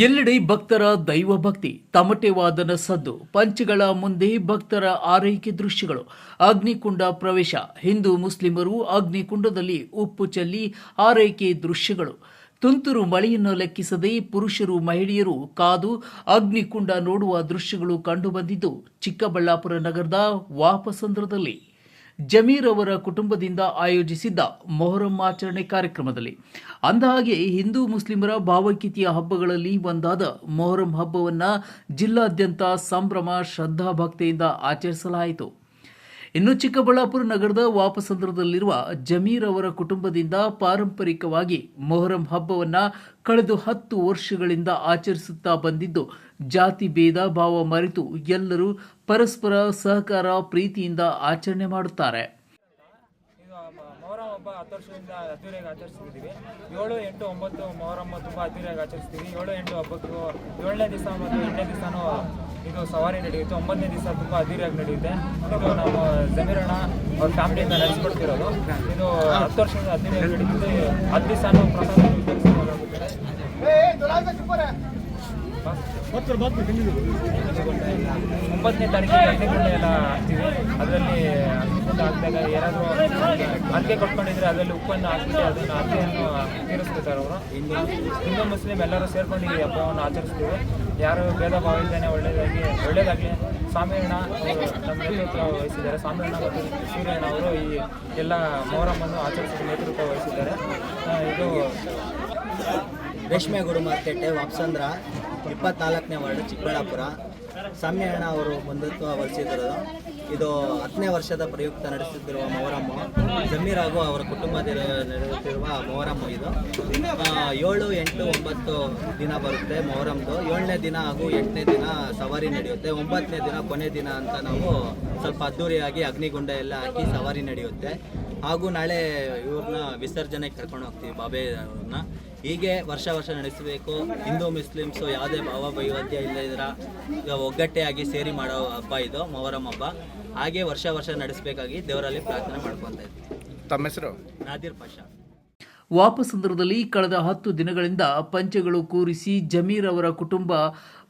ಎಲ್ಲೆಡೆ ಭಕ್ತರ ದೈವ ಭಕ್ತಿ ತಮಟೆ ವಾದನ ಸದ್ದು, ಪಂಚಗಳ ಮುಂದೆ ಭಕ್ತರ ಆರೈಕೆ ದೃಶ್ಯಗಳು, ಅಗ್ನಿಕುಂಡ ಪ್ರವೇಶ, ಹಿಂದೂ ಮುಸ್ಲಿಮರು ಅಗ್ನಿಕುಂಡದಲ್ಲಿ ಉಪ್ಪು ಚೆಲ್ಲಿ ಆರೈಕೆ ದೃಶ್ಯಗಳು. ತುಂತುರು ಮಳೆಯನ್ನು ಲೆಕ್ಕಿಸದೆ ಪುರುಷರು, ಮಹಿಳೆಯರು ಕಾದು ಅಗ್ನಿಕುಂಡ ನೋಡುವ ದೃಶ್ಯಗಳು ಕಂಡುಬಂದಿದ್ದು ಚಿಕ್ಕಬಳ್ಳಾಪುರ ನಗರದ ವಾಪಸಂದ್ರದಲ್ಲಿ. ಜಮೀರ್ ಅವರ ಕುಟುಂಬದಿಂದ ಆಯೋಜಿಸಿದ್ದ ಮೊಹರಂ ಆಚರಣೆ ಕಾರ್ಯಕ್ರಮದಲ್ಲಿ ಅಂದಹಾಗೆ ಹಿಂದೂ ಮುಸ್ಲಿಮರ ಭಾವೈಕ್ಯತೆಯ ಹಬ್ಬಗಳಲ್ಲಿ ಒಂದಾದ ಮೊಹರಂ ಹಬ್ಬವನ್ನು ಜಿಲ್ಲಾದ್ಯಂತ ಸಂಭ್ರಮ ಶ್ರದ್ಧಾಭಕ್ತಿಯಿಂದ ಆಚರಿಸಲಾಯಿತು. ಇನ್ನು ಚಿಕ್ಕಬಳ್ಳಾಪುರ ನಗರದ ವಾಪಸಂದ್ರದಲ್ಲಿರುವ ಜಮೀರ್ ಅವರ ಕುಟುಂಬದಿಂದ ಪಾರಂಪರಿಕವಾಗಿ ಮೊಹರಂ ಹಬ್ಬವನ್ನ ಕಳೆದ ಹತ್ತು ವರ್ಷಗಳಿಂದ ಆಚರಿಸುತ್ತಾ ಬಂದಿದ್ದು, ಜಾತಿ ಭೇದ ಭಾವ ಮರೆತು ಎಲ್ಲರೂ ಪರಸ್ಪರ ಸಹಕಾರ ಪ್ರೀತಿಯಿಂದ ಆಚರಣೆ ಮಾಡುತ್ತಾರೆ. ಮೊಹರಂ ಹಬ್ಬ ಹತ್ತು ವರ್ಷದಿಂದ ಅದ್ದೂರಿಯಾಗಿ ಆಚರಿಸ್ತಿದ್ದೀವಿ ಏಳು, ಎಂಟು, ಒಂಬತ್ತು ಮೊಹರಂ ತುಂಬ ಅದ್ದೂರಿಯಾಗಿ ಆಚರಿಸ್ತೀವಿ ಏಳು, ಎಂಟು ಹಬ್ಬಕ್ಕೂ ಏಳನೇ ದಿವಸ ಮತ್ತು ಎಂಟನೇ ದಿವಸನೂ ಇದು ಸವಾರಿ ನಡೆಯುತ್ತೆ. ಒಂಬತ್ತನೇ ದಿವಸ ತುಂಬ ಅದಿರಿಯಾಗಿ ನಡೆಯುತ್ತೆ. ಇದು ನಮ್ಮ ಜಮೀರಣ್ಣ ಅವ್ರ ಫ್ಯಾಮಿಲಿಯಿಂದ ನಡೆಸ್ಕೊಡ್ತಿರೋದು ಇದು ಹತ್ತು ವರ್ಷದಿಂದ ಹದಿನೈದು ನಡೀತಿದೆ ಹತ್ತು ದಿವಸ ಪ್ರಸಾದ ಒಂಬತ್ತನೇ ತಾರೀಕಿಗೆ ಎಲ್ಲ ಹಾಕ್ತೀವಿ. ಅದರಲ್ಲಿ ಹಾಕಿದಾಗ ಯಾರಾದರೂ ಅಡಿಕೆ ಕೊಟ್ಕೊಂಡಿದ್ರೆ ಅದರಲ್ಲಿ ಉಪ್ಪನ್ನು ಹಾಕಿಬಿಟ್ಟು ಅದನ್ನು ಅಡುಗೆಯನ್ನು ತೀರಿಸ್ಬಿಡ್ತಾರೆ ಅವರು. ಹಿಂದೂ ಮುಸ್ಲಿಂ ಎಲ್ಲರೂ ಸೇರ್ಕೊಂಡು ಈ ಹಬ್ಬವನ್ನು ಆಚರಿಸ್ತೀವಿ. ಯಾರು ಭೇದ ಭಾವ ಇದ್ದಾನೆ ಒಳ್ಳೆಯದಾಗಿ ಒಳ್ಳೆಯದಾಗಲಿ ಸ್ವಾಮಿಯಣ್ಣ ನಮ್ಮ ನೇತೃತ್ವ ವಹಿಸಿದ್ದಾರೆ. ಸ್ವಾಮಿಯಣ್ಣ ಮತ್ತು ಸೂರ್ಯಣ್ಣ ಅವರು ಈ ಎಲ್ಲ ಮೊಹರಮ್ಮನ್ನು ಆಚರಿಸಿದ ನೇತೃತ್ವ ವಹಿಸಿದ್ದಾರೆ. ಇದು ರೇಷ್ಮೆ ಗುರು ಮಾರ್ಕೆಟ್, ವಾಪ್ಸಂದ್ರ, ಇಪ್ಪತ್ನಾಲ್ಕನೇ ವಾರ್ಡ್, ಚಿಕ್ಕಬಳ್ಳಾಪುರ. ಸಾಮ್ಯಣ್ಣ ಅವರು ಬಂಧುತ್ವ ವಹಿಸಿದರು ಇದು ಹತ್ತನೇ ವರ್ಷದ ಪ್ರಯುಕ್ತ ನಡೆಸುತ್ತಿರುವ ಮೊಹರಮ್ಮು ಜಮೀರ್ ಹಾಗೂ ಅವರ ಕುಟುಂಬದ ನಡೆಯುತ್ತಿರುವ ಮೊಹರಮ್ಮು ಇದು. ಏಳು, ಎಂಟು, ಒಂಬತ್ತು ದಿನ ಬರುತ್ತೆ ಮೊಹರಮ್ದು ಏಳನೇ ದಿನ ಹಾಗೂ ಎಂಟನೇ ದಿನ ಸವಾರಿ ನಡೆಯುತ್ತೆ. ಒಂಬತ್ತನೇ ದಿನ ಕೊನೆ ದಿನ ಅಂತ ನಾವು ಸ್ವಲ್ಪ ಅದ್ದೂರಿಯಾಗಿ ಅಗ್ನಿಗುಂಡ ಎಲ್ಲ ಹಾಕಿ ಸವಾರಿ ನಡೆಯುತ್ತೆ. ಹಾಗೂ ನಾಳೆ ಇವ್ರನ್ನ ವಿಸರ್ಜನೆಗೆ ಕರ್ಕೊಂಡು ಹೋಗ್ತೀವಿ, ಬಾಬೆ ಅವ್ರನ್ನ. ಹೀಗೆ ವರ್ಷ ವರ್ಷ ನಡೆಸಬೇಕು. ಹಿಂದೂ ಮುಸ್ಲಿಮ್ಸು ಯಾವುದೇ ಭಾವ ವೈವಿಧ್ಯ ಇಲ್ಲ ಈಗ ಒಗ್ಗಟ್ಟೆಯಾಗಿ ಸೇರಿ ಮಾಡೋ ಹಬ್ಬ ಇದು ಮೊಹರಂ ಹಬ್ಬ. ಹಾಗೆ ವರ್ಷ ವರ್ಷ ನಡೆಸಬೇಕಾಗಿ ದೇವರಲ್ಲಿ ಪ್ರಾರ್ಥನೆ ಮಾಡ್ಕೊತಾ ಇದ್ವಿ. ತಮ್ಮ ಹೆಸರು? ನಾದಿರ್ ಪಾಷಾ. ವಾಪಸಂದ್ರದಲ್ಲಿ ಕಳೆದ ಹತ್ತು ದಿನಗಳಿಂದ ಪಂಚಗಳು ಕೂರಿಸಿ ಜಮೀರ್ ಅವರ ಕುಟುಂಬ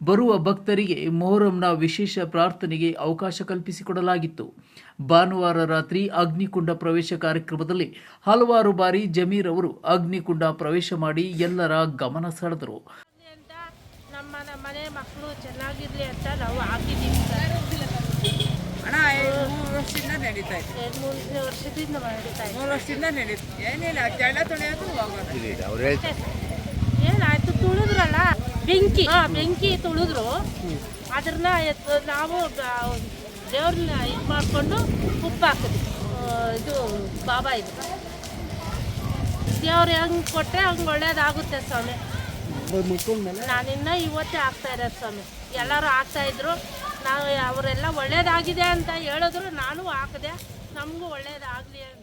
ಬರುವ ಭಕ್ತರಿಗೆ ಮೊಹರಂನ ವಿಶೇಷ ಪ್ರಾರ್ಥನೆಗೆ ಅವಕಾಶ ಕಲ್ಪಿಸಿಕೊಡಲಾಗಿತ್ತು. ಭಾನುವಾರ ರಾತ್ರಿ ಅಗ್ನಿಕುಂಡ ಪ್ರವೇಶ ಕಾರ್ಯಕ್ರಮದಲ್ಲಿ ಹಲವಾರು ಬಾರಿ ಜಮೀರ್ ಅವರು ಅಗ್ನಿಕುಂಡ ಪ್ರವೇಶ ಮಾಡಿ ಎಲ್ಲರ ಗಮನ ಸೆಳೆದರು. ನಮ್ಮ ಮನೆ ಮಕ್ಕಳು ಚೆನ್ನಾಗಿರ್ಲಿ ಅಂತ ನಾವು ಹಾಕಿದ್ದೀವಿ ಹಣ ಮೂರು ವರ್ಷದಿಂದ ನಡೀತಾ ಎರಡು ಮೂರು ವರ್ಷದಿಂದ ನಡೀತಾ ಇದೆ. ಮೂರು ವರ್ಷದಿಂದ ನಡೀತು ಏನಿಲ್ಲ ಜಳ ತೊಳೆಯೋದು ಹೋಗೋದು ಏನಾಯ್ತು ತುಳಿದ್ರಲ್ಲ? ಬೆಂಕಿ. ಹಾ ಬೆಂಕಿ ತುಳಿದ್ರು. ಅದನ್ನ ಎತ್ತು ನಾವು ದೇವ್ರನ್ನ ಇದು ಮಾಡಿಕೊಂಡು ಉಪ್ಪು ಹಾಕಿದ್ವಿ. ಇದು ಬಾಬಾ ಇದು. ದೇವ್ರು ಹೆಂಗೆ ಕೊಟ್ಟರೆ ಹಂಗೆ ಒಳ್ಳೇದಾಗುತ್ತೆ ಸ್ವಾಮಿ. ನಾನಿನ್ನ ಇವತ್ತೇ ಆಗ್ತಾ ಇರೋದು ಸ್ವಾಮಿ. ಎಲ್ಲರೂ ಆಗ್ತಾ ಇದ್ರು. ನಾವು ಅವರೆಲ್ಲ ಒಳ್ಳೇದಾಗಿದೆ ಅಂತ ಹೇಳಿದ್ರು ನಾನು ಹಾಕಿದೆ ನಮಗೂ ಒಳ್ಳೇದಾಗಲಿ ಅಂತ.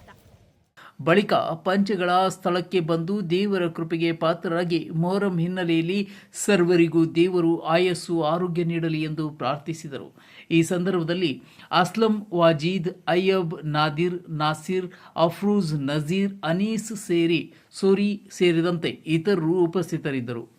ಬಳಿಕ ಪಂಚಗಳ ಸ್ಥಳಕ್ಕೆ ಬಂದು ದೇವರ ಕೃಪೆಗೆ ಪಾತ್ರರಾಗಿ ಮೊಹರಂ ಹಿನ್ನೆಲೆಯಲ್ಲಿ ಸರ್ವರಿಗೂ ದೇವರು ಆಯಸ್ಸು ಆರೋಗ್ಯ ನೀಡಲಿ ಎಂದು ಪ್ರಾರ್ಥಿಸಿದರು. ಈ ಸಂದರ್ಭದಲ್ಲಿ ಅಸ್ಲಂ ವಾಜೀದ್, ಅಯ್ಯಬ್, ನಾದಿರ್, ನಾಸಿರ್, ಅಫ್ರೂಜ್, ನಜೀರ್, ಅನೀಸ್ ಸೇರಿ ಸೋರಿ ಸೇರಿದಂತೆ ಇತರರು ಉಪಸ್ಥಿತರಿದ್ದರು.